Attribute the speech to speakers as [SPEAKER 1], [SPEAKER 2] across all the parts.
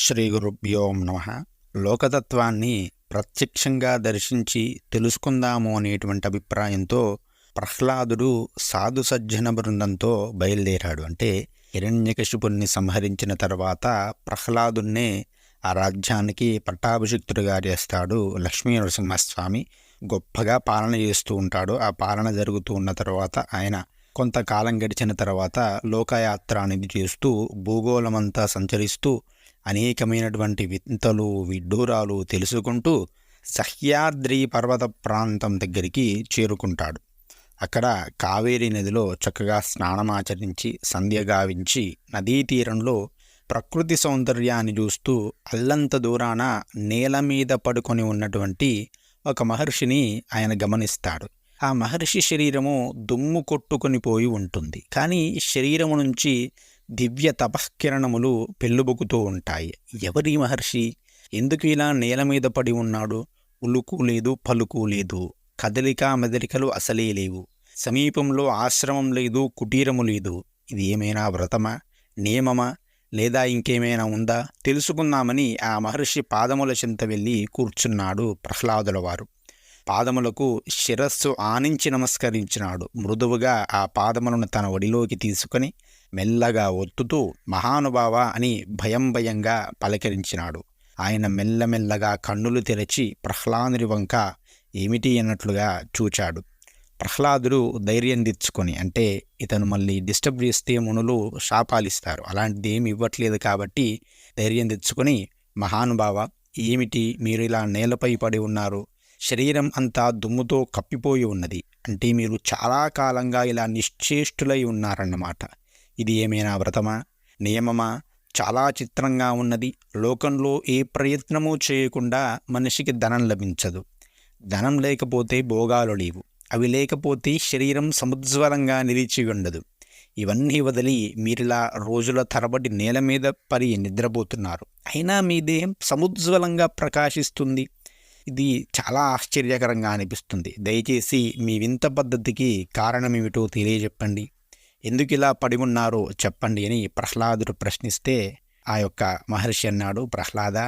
[SPEAKER 1] శ్రీ గురుభ్యో నమ. లోకతత్వాన్ని ప్రత్యక్షంగా దర్శించి తెలుసుకుందాము అనేటువంటి అభిప్రాయంతో ప్రహ్లాదుడు సాధు సజ్జన బృందంతో బయలుదేరాడు. అంటే హిరణ్యకశిపుణ్ణి సంహరించిన తర్వాత ప్రహ్లాదున్నే ఆ రాజ్యానికి పట్టాభిషిక్తుడిగా చేస్తాడు. లక్ష్మీ నరసింహస్వామి గొప్పగా పాలన చేస్తూ ఉంటాడు. ఆ పాలన జరుగుతూ ఉన్న తర్వాత ఆయన కొంతకాలం గడిచిన తర్వాత లోకయాత్ర అనేది చేస్తూ భూగోళమంతా సంచరిస్తూ అనేకమైనటువంటి వింతలు విడ్డూరాలు తెలుసుకుంటూ సహ్యాద్రి పర్వత ప్రాంతం దగ్గరికి చేరుకుంటాడు. అక్కడ కావేరీ నదిలో చక్కగా స్నానమాచరించి సంధ్య గావించి నదీ తీరంలో ప్రకృతి సౌందర్యాన్ని చూస్తూ అల్లంత దూరాన నేల మీద పడుకొని ఉన్నటువంటి ఒక మహర్షిని ఆయన గమనిస్తాడు. ఆ మహర్షి శరీరము దుమ్ము కొట్టుకొని పోయి ఉంటుంది. కానీ శరీరము నుంచి దివ్య తపస్కిరణములు పెళ్ళుబొక్కుతూ ఉంటాయి. ఎవరి మహర్షి? ఎందుకు ఇలా నేల మీద పడి ఉన్నాడు? ఉలుకు లేదు పలుకు లేదు. కదలిక మెదలికలు అసలే లేవు. సమీపంలో ఆశ్రమం లేదు కుటీరము లేదు. ఇది ఏమైనా వ్రతమా? నియమమా? లేదా ఇంకేమైనా ఉందా? తెలుసుకుందామని ఆ మహర్షి పాదముల చెంత వెళ్ళి కూర్చున్నాడు ప్రహ్లాదుల వారు. పాదములకు శిరస్సు ఆనించి నమస్కరించినాడు. మృదువుగా ఆ పాదములను తన ఒడిలోకి తీసుకొని మెల్లగా ఒత్తుతూ మహానుభావ అని భయం భయంగా పలకరించినాడు. ఆయన మెల్లమెల్లగా కన్నులు తెరచి ప్రహ్లాదుని వంక ఏమిటి అన్నట్లుగా చూచాడు. ప్రహ్లాదుడు ధైర్యం తెచ్చుకొని అంటే ఇతను మళ్ళీ డిస్టర్బ్ చేస్తే మునులు శాపాలిస్తారు. అలాంటిది ఏమి ఇవ్వట్లేదు కాబట్టి ధైర్యం తెచ్చుకొని మహానుభావ ఏమిటి మీరు ఇలా నేలపై పడి ఉన్నారు? శరీరం అంతా దుమ్ముతో కప్పిపోయి ఉన్నది. అంటే మీరు చాలా కాలంగా ఇలా నిశ్చేష్టులై ఉన్నారన్నమాట. ఇది ఏమైనా వ్రతమా? నియమమా? చాలా చిత్రంగా ఉన్నది. లోకంలో ఏ ప్రయత్నమూ చేయకుండా మనిషికి ధనం లభించదు. ధనం లేకపోతే భోగాలు లేవు. అవి లేకపోతే శరీరం సముజ్వలంగా నిలిచి ఉండదు. ఇవన్నీ వదిలి మీరిలా రోజుల తరబడి నేల మీద పరి నిద్రపోతున్నారు. అయినా మీ దేహం సముజ్వలంగా ప్రకాశిస్తుంది. ఇది చాలా ఆశ్చర్యకరంగా అనిపిస్తుంది. దయచేసి మీ వింత పద్ధతికి కారణమేమిటో తెలియజెప్పండి. ఎందుకు ఇలా పడి ఉన్నారో చెప్పండి అని ప్రహ్లాదుడు ప్రశ్నిస్తే ఆ యొక్క మహర్షి అన్నాడు ప్రహ్లాద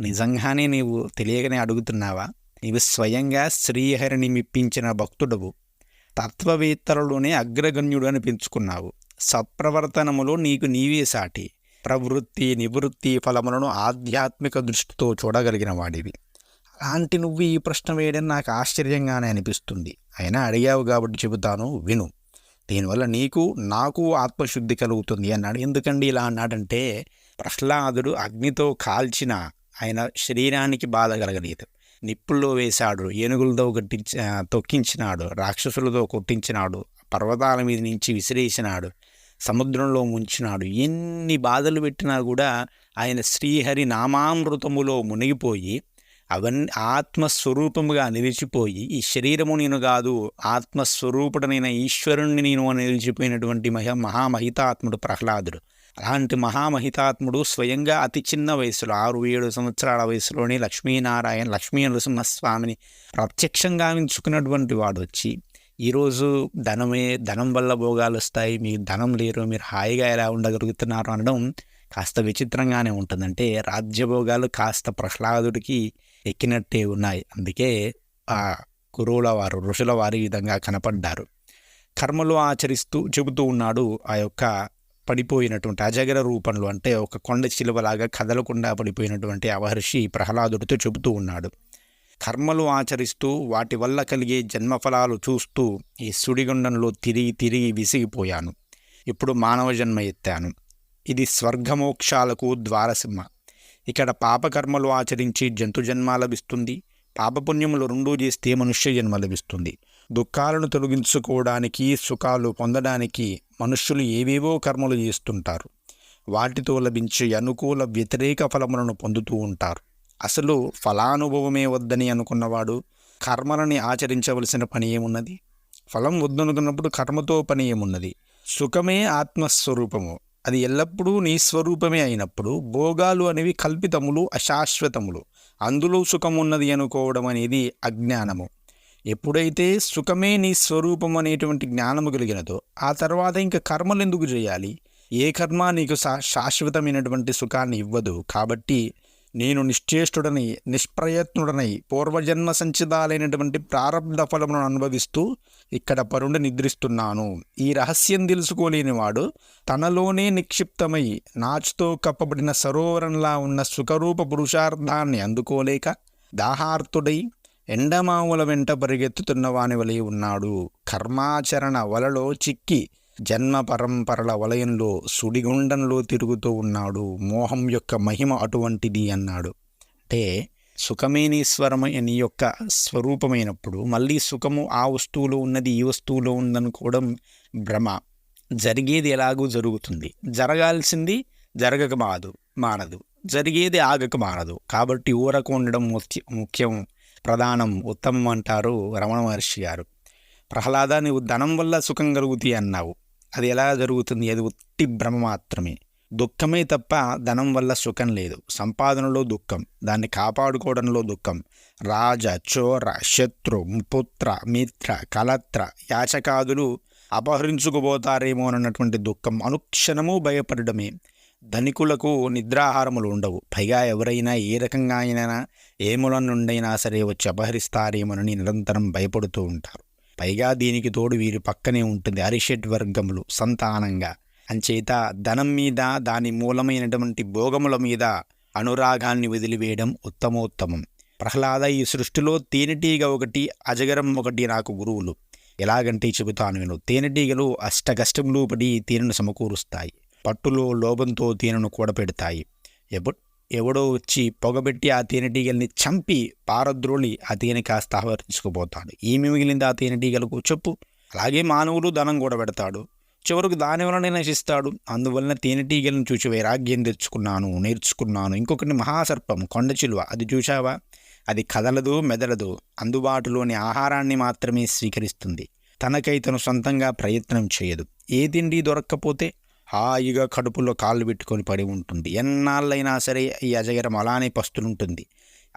[SPEAKER 1] నిజంగానే నీవు తెలియకనే అడుగుతున్నావా? నీవు స్వయంగా శ్రీహరిని మిప్పించిన భక్తుడవు. తత్వవేత్తలలోనే అగ్రగణ్యుడు అని పెంచుకున్నావు. సత్ప్రవర్తనములో నీకు నీవే సాటి. ప్రవృత్తి నివృత్తి ఫలములను ఆధ్యాత్మిక దృష్టితో చూడగలిగిన వాడివి. అలాంటి నువ్వు ఈ ప్రశ్న వేయడం నాకు ఆశ్చర్యంగానే అనిపిస్తుంది. అయినా అడిగావు కాబట్టి చెబుతాను విను. దీనివల్ల నీకు నాకు ఆత్మశుద్ధి కలుగుతుంది అన్నాడు. ఎందుకండి ఇలా అన్నాడంటే ప్రహ్లాదుడు అగ్నితో కాల్చిన ఆయన శరీరానికి బాధ కలగలేదు. నిప్పుల్లో వేశాడు ఏనుగులతో గట్టించ తొక్కించినాడు రాక్షసులతో కొట్టించినాడు పర్వతాల మీద నుంచి విసిరేసినాడు సముద్రంలో ముంచినాడు. ఎన్ని బాధలు పెట్టినా కూడా ఆయన శ్రీహరి నామామృతములో మునిగిపోయి అవన్నీ ఆత్మస్వరూపముగా నిలిచిపోయి ఈ శరీరము నేను కాదు ఆత్మస్వరూపుడనైన ఈశ్వరుణ్ణి నేను అని నిలిచిపోయినటువంటి మహ మహామహితాత్ముడు ప్రహ్లాదుడు. అలాంటి మహామహితాత్ముడు స్వయంగా అతి చిన్న వయసులో ఆరు ఏడు సంవత్సరాల వయసులోనే లక్ష్మీనారాయణ లక్ష్మీ నరసింహస్వామిని ప్రత్యక్షంగా ఎంచుకున్నటువంటి వాడు వచ్చి ఈరోజు ధనమే ధనం వల్ల భోగాలు వస్తాయి మీకు ధనం లేరు మీరు హాయిగా ఎలా ఉండగలుగుతున్నారు అనడం కాస్త విచిత్రంగానే ఉంటుందంటే రాజ్యభోగాలు కాస్త ప్రహ్లాదుడికి ఎక్కినట్టే ఉన్నాయి. అందుకే ఆ గురువుల వారు ఋషుల వారి విధంగా కనపడ్డారు. కర్మలు ఆచరిస్తూ చెబుతూ ఉన్నాడు ఆ యొక్క పడిపోయినటువంటి అజగర రూపంలో అంటే ఒక కొండ చిలువలాగా కదలకుండా పడిపోయినటువంటి అవహర్షి ప్రహ్లాదుడితో చెబుతూ ఉన్నాడు. కర్మలు ఆచరిస్తూ వాటి వల్ల కలిగే జన్మఫలాలు చూస్తూ ఈ సుడిగుండంలో తిరిగి తిరిగి విసిగిపోయాను. ఇప్పుడు మానవ జన్మ ఎత్తాను. ఇది స్వర్గమోక్షాలకు ద్వారసింహ. ఇక్కడ పాపకర్మలు ఆచరించి జంతు జన్మ లభిస్తుంది. పాపపుణ్యములు రెండూ చేస్తే మనుష్య జన్మ లభిస్తుంది. దుఃఖాలను తొలగించుకోవడానికి సుఖాలు పొందడానికి మనుష్యులు ఏవేవో కర్మలు చేస్తుంటారు. వాటితో లభించే అనుకూల వ్యతిరేక ఫలములను పొందుతూ ఉంటారు. అసలు ఫలానుభవమే వద్దని అనుకున్నవాడు కర్మలని ఆచరించవలసిన పని ఏమున్నది? ఫలం వద్దనుకున్నప్పుడు కర్మతో పని ఏమున్నది? సుఖమే ఆత్మస్వరూపము. అది ఎల్లప్పుడూ నీ స్వరూపమే అయినప్పుడు భోగాలు అనేవి కల్పితములు అశాశ్వతములు. అందులో సుఖం ఉన్నది అనుకోవడం అనేది అజ్ఞానము. ఎప్పుడైతే సుఖమే నీ స్వరూపం అనేటువంటి జ్ఞానము కలిగినదో ఆ తర్వాత ఇంకా కర్మలు ఎందుకు చేయాలి? ఏ కర్మ నీకు శా శాశ్వతమైనటువంటి సుఖాన్ని ఇవ్వదు. కాబట్టి నేను నిశ్చేష్టుడని నిష్ప్రయత్నుడనై పూర్వజన్మ సంచితాలైనటువంటి ప్రారంభ ఫలమును అనుభవిస్తూ ఇక్కడ పరుండి నిద్రిస్తున్నాను. ఈ రహస్యం తెలుసుకోలేనివాడు తనలోనే నిక్షిప్తమై నాచుతో కప్పబడిన సరోవరంలా ఉన్న సుఖరూప పురుషార్థాన్ని అందుకోలేక దాహార్తుడై ఎండమావుల వెంట పరిగెత్తుతున్న వాని వలె ఉన్నాడు. కర్మాచరణ వలలో చిక్కి జన్మ పరంపరల వలయంలో సుడిగుండంలో తిరుగుతూ ఉన్నాడు. మోహం యొక్క మహిమ అటువంటిది అన్నాడు. అంటే సుఖమేనీశ్వరమ అని యొక్క స్వరూపమైనప్పుడు మళ్ళీ సుఖము ఆ వస్తువులో ఉన్నది ఈ వస్తువులో ఉందనుకోవడం భ్రమ. జరిగేది ఎలాగూ జరుగుతుంది. జరగాల్సింది జరగక మాదు మానదు. జరిగేది ఆగక మానదు. కాబట్టి ఊరకు ఉండడం ముఖ్యం ప్రధానం ఉత్తమం అంటారు రమణ మహర్షి గారు. ప్రహ్లాద నువ్వు ధనం వల్ల సుఖం కలుగుతాయి అన్నావు. అది ఎలా జరుగుతుంది? అది ఉట్టి భ్రమ మాత్రమే. దుఃఖమే తప్ప ధనం వల్ల సుఖం లేదు. సంపాదనలో దుఃఖం దాన్ని కాపాడుకోవడంలో దుఃఖం. రాజ చోర శత్రు పుత్ర మిత్ర కలత్ర యాచకాదులు అపహరించుకుపోతారేమోనన్నటువంటి దుఃఖం అనుక్షణము భయపడడమే. ధనికులకు నిద్రాహారములు ఉండవు. పైగా ఎవరైనా ఏ రకంగా అయినా ఏ మూలం నుండైనా సరే వచ్చి అపహరిస్తారేమోనని నిరంతరం భయపడుతూ ఉంటారు. పైగా దీనికి తోడు వీరి పక్కనే ఉంటుంది అరిషడ్ వర్గములు సంతానంగా. అంచేత ధనం మీద దాని మూలమైనటువంటి భోగముల మీద అనురాగాన్ని వదిలివేయడం ఉత్తమోత్తమం. ప్రహ్లాద ఈ సృష్టిలో తేనెటీగ ఒకటి అజగరం ఒకటి నాకు గురువులు. ఎలాగంటే చెబుతాను నేను తేనెటీగలు అష్టకష్టములు పడి తేనెను సమకూరుస్తాయి. పట్టులో లోభంతో తేనెను కూడపెడతాయి ఎవ ఎవడో వచ్చి పొగబెట్టి ఆ తేనెటీగల్ని చంపి పారద్రోళి ఆ తేనె కాస్త ఆవరించుకుపోతాడు ఏమి మిగిలింది ఆ తేనెటీగలకు చెప్పు. అలాగే మానవులు ధనం కూడా పెడతాడు చివరకు దానివలనే నశిస్తాడు అందువలన తేనెటీగలను చూసి వైరాగ్యం తెచ్చుకున్నాను నేర్చుకున్నాను. ఇంకొకటి మహాసర్పం కొండ చిలువ. అది చూశావా? అది కదలదు మెదలదు. అందుబాటులోని ఆహారాన్ని మాత్రమే స్వీకరిస్తుంది. తనకై తను సొంతంగా ప్రయత్నం చేయదు. ఏ తిండి దొరక్కపోతే హాయిగా కడుపులో కాళ్ళు పెట్టుకొని పడి ఉంటుంది. ఎన్నాళ్ళైనా సరే ఈ అజగరం అలానే పస్తులుంటుంది.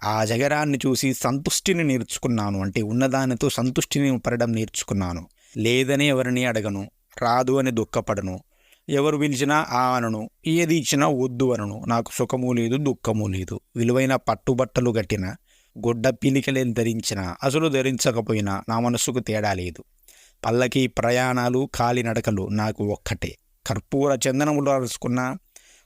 [SPEAKER 1] ఆ అజగరాన్ని చూసి సంతుష్టిని నేర్చుకున్నాను. అంటే ఉన్నదానితో సంతుష్టిని పడడం నేర్చుకున్నాను. లేదని ఎవరిని అడగను. రాదు అని దుఃఖపడను. ఎవరు పిలిచినా ఆ అనను. ఏది ఇచ్చినా వద్దు అనను. నాకు సుఖము లేదు దుఃఖము లేదు. విలువైన పట్టుబట్టలు కట్టిన గుడ్డ పిలికలేని ధరించినా అసలు ధరించకపోయినా నా మనసుకు తేడా లేదు. పల్లకి ప్రయాణాలు కాలినడకలు నాకు ఒక్కటే. కర్పూర చందనములు అరుచుకున్న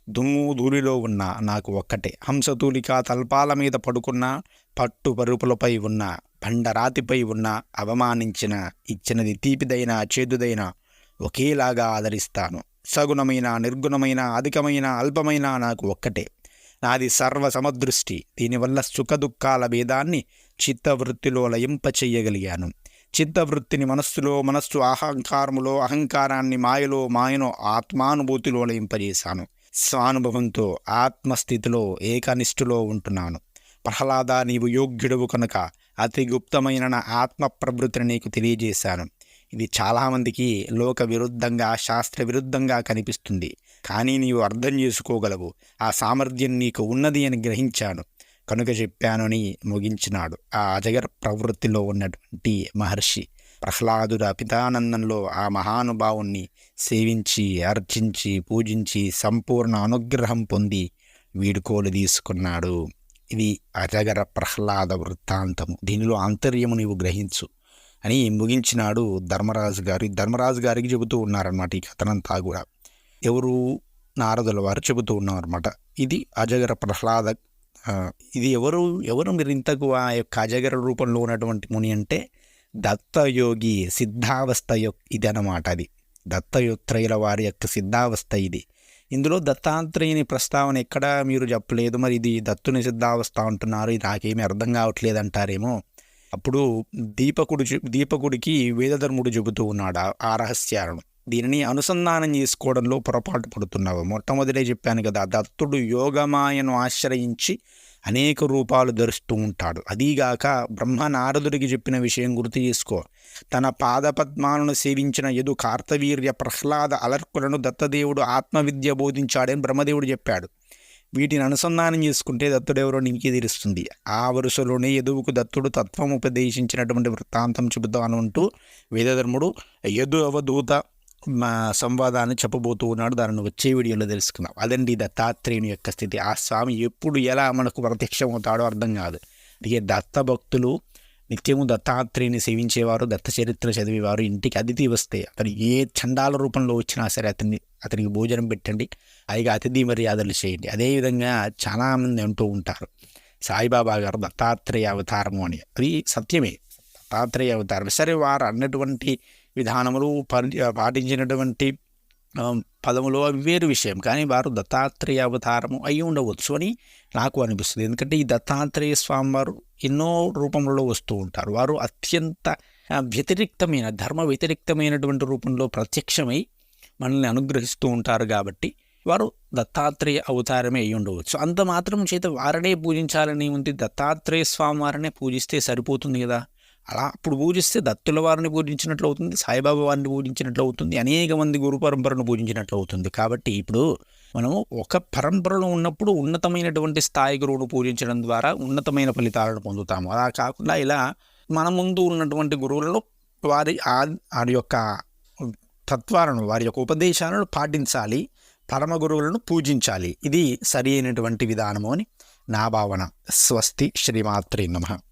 [SPEAKER 1] దుమ్ము ధూళిలో ఉన్న నాకు ఒక్కటే. హంసతూలిక తల్పాల మీద పడుకున్న పట్టు పరుపులపై ఉన్న బండరాతిపై ఉన్న అవమానించిన ఇచ్చినది తీపిదైన చేదుదైన ఒకేలాగా ఆదరిస్తాను. సగుణమైన నిర్గుణమైన అధికమైన అల్పమైన నాకు ఒక్కటే. నాది సర్వ సమదృష్టి దీనివల్ల సుఖదుఖాల భేదాన్ని చిత్తవృత్తిలో లయింపచేయగలిగాను. చిత్తవృత్తిని మనస్సులో మనస్సు అహంకారములో అహంకారాన్ని మాయలో మాయను ఆత్మానుభూతిలో లయింపజేశాను. స్వానుభవంతో ఆత్మస్థితిలో ఏకనిష్ఠులో ఉంటున్నాను. ప్రహ్లాద నీవు యోగ్యుడవు కనుక అతి గుప్తమైన నా ఆత్మ ప్రవృత్తిని నీకు తెలియజేశాను. ఇది చాలామందికి లోక విరుద్ధంగా శాస్త్ర విరుద్ధంగా కనిపిస్తుంది. కానీ నీవు అర్థం చేసుకోగలవు. ఆ సామర్థ్యం నీకు ఉన్నది అని గ్రహించాను. కనుక చెప్పానని ముగించినాడు. ఆ అజగర్ ప్రవృత్తిలో ఉన్నటువంటి మహర్షి ప్రహ్లాదుడ పితానందంలో ఆ మహానుభావుణ్ణి సేవించి అర్చించి పూజించి సంపూర్ణ అనుగ్రహం పొంది వీడుకోలు తీసుకున్నాడు. ఇది అజగర ప్రహ్లాద వృత్తాంతము. దీనిలో ఆంతర్యము నీవు గ్రహించు. అని ముగించినాడు ధర్మరాజు గారు. ధర్మరాజు గారికి చెబుతూ ఉన్నారన్నమాట ఈ కథనంతా కూడా. ఎవరు? నారదుల వారు చెబుతూ ఉన్నారన్నమాట. ఇది అజగర ప్రహ్లాద ఇది ఎవరు? ఎవరు మీరు ఇంతకు ఆ యొక్క అజగర రూపంలో ఉన్నటువంటి ముని అంటే? దత్తయోగి సిద్ధావస్థ యొక్క ఇది అన్నమాట అది. దత్తయోత్రయుల వారి యొక్క సిద్ధావస్థ ఇది. ఇందులో దత్తాత్రేయుని ప్రస్తావన ఎక్కడ మీరు చెప్పలేదు. మరి ఇది దత్తుని సిద్ధావస్థ అంటున్నారు. ఇది నాకేమీ అర్థం కావట్లేదు అంటారేమో అప్పుడు దీపకుడు దీపకుడికి వేదధర్ముడు చెబుతూ ఉన్నాడు ఆ- ఆ రహస్యాలను. దీనిని అనుసంధానం చేసుకోవడంలో పొరపాటు పడుతున్నావు. మొట్టమొదటే చెప్పాను కదా దత్తుడు యోగమాయను ఆశ్రయించి అనేక రూపాలు ధరిస్తూ ఉంటాడు. అదీగాక బ్రహ్మ నారదుడికి చెప్పిన విషయం గుర్తు చేసుకో. తన పాదపద్మాలను సేవించిన యదు కార్తవీర్య ప్రహ్లాద అలర్కులను దత్తదేవుడు ఆత్మవిద్య బోధించాడని బ్రహ్మదేవుడు చెప్పాడు. వీటిని అనుసంధానం చేసుకుంటే దత్తుడెవరో నీకే తెలుస్తుంది ఆ వరుసలోనే యదువుకు దత్తుడు తత్వం ఉపదేశించినటువంటి వృత్తాంతం చెబుతాను అంటూ వేదధర్ముడు యదు అవధూత మా సంవాదాన్ని చెప్పబోతూ ఉన్నాడు. దానిని వచ్చే వీడియోలో తెలుసుకుందాం. అదండి దత్తాత్రేయుని యొక్క స్థితి. ఆ స్వామి ఎప్పుడు ఎలా మనకు ప్రత్యక్షం అవుతాడో అర్థం కాదు. అందుకే దత్త భక్తులు నిత్యము దత్తాత్రేయుని సేవించేవారు దత్త చరిత్ర చదివేవారు ఇంటికి అతిథి వస్తే అతను ఏ చండాల రూపంలో వచ్చినా సరే అతన్ని అతనికి భోజనం పెట్టండి. పైగా అతిథి మర్యాదలు చేయండి. అదేవిధంగా చాలామంది అంటూ ఉంటారు. సాయిబాబా గారు దత్తాత్రేయ అవతారము అని. అది సత్యమే. దత్తాత్రేయ అవతారం. సరే వారు అన్నటువంటి విధానములు పరి పాటించినటువంటి పదములు అవి వేరు విషయం. కానీ వారు దత్తాత్రేయ అవతారము అయి ఉండవచ్చు అని నాకు అనిపిస్తుంది. ఎందుకంటే ఈ దత్తాత్రేయ స్వామి వారు ఎన్నో రూపంలో వస్తూ ఉంటారు. వారు అత్యంత వ్యతిరిక్తమైన ధర్మ వ్యతిరిక్తమైనటువంటి రూపంలో ప్రత్యక్షమై మనల్ని అనుగ్రహిస్తూ ఉంటారు కాబట్టి వారు దత్తాత్రేయ అవతారమే అయి ఉండవచ్చు. అంత మాత్రం చేత వారనే పూజించాలని ఉంది దత్తాత్రేయ స్వామి వారినే పూజిస్తే సరిపోతుంది కదా? అలా అప్పుడు పూజిస్తే దత్తుల వారిని పూజించినట్లు అవుతుంది సాయిబాబా వారిని పూజించినట్లు అవుతుంది అనేక మంది గురు పరంపరను పూజించినట్లు అవుతుంది. కాబట్టి ఇప్పుడు మనము ఒక పరంపరలో ఉన్నప్పుడు ఉన్నతమైనటువంటి స్థాయి గురువును పూజించడం ద్వారా ఉన్నతమైన ఫలితాలను పొందుతాము. అలా కాకుండా ఇలా మన ముందు ఉన్నటువంటి గురువులలో వారి ఆ- యొక్క తత్వాలను వారి యొక్క ఉపదేశాలను పాటించాలి పరమ గురువులను పూజించాలి. ఇది సరి అయినటువంటి విధానము అని నా భావన. స్వస్తి శ్రీమాత్రే నమః.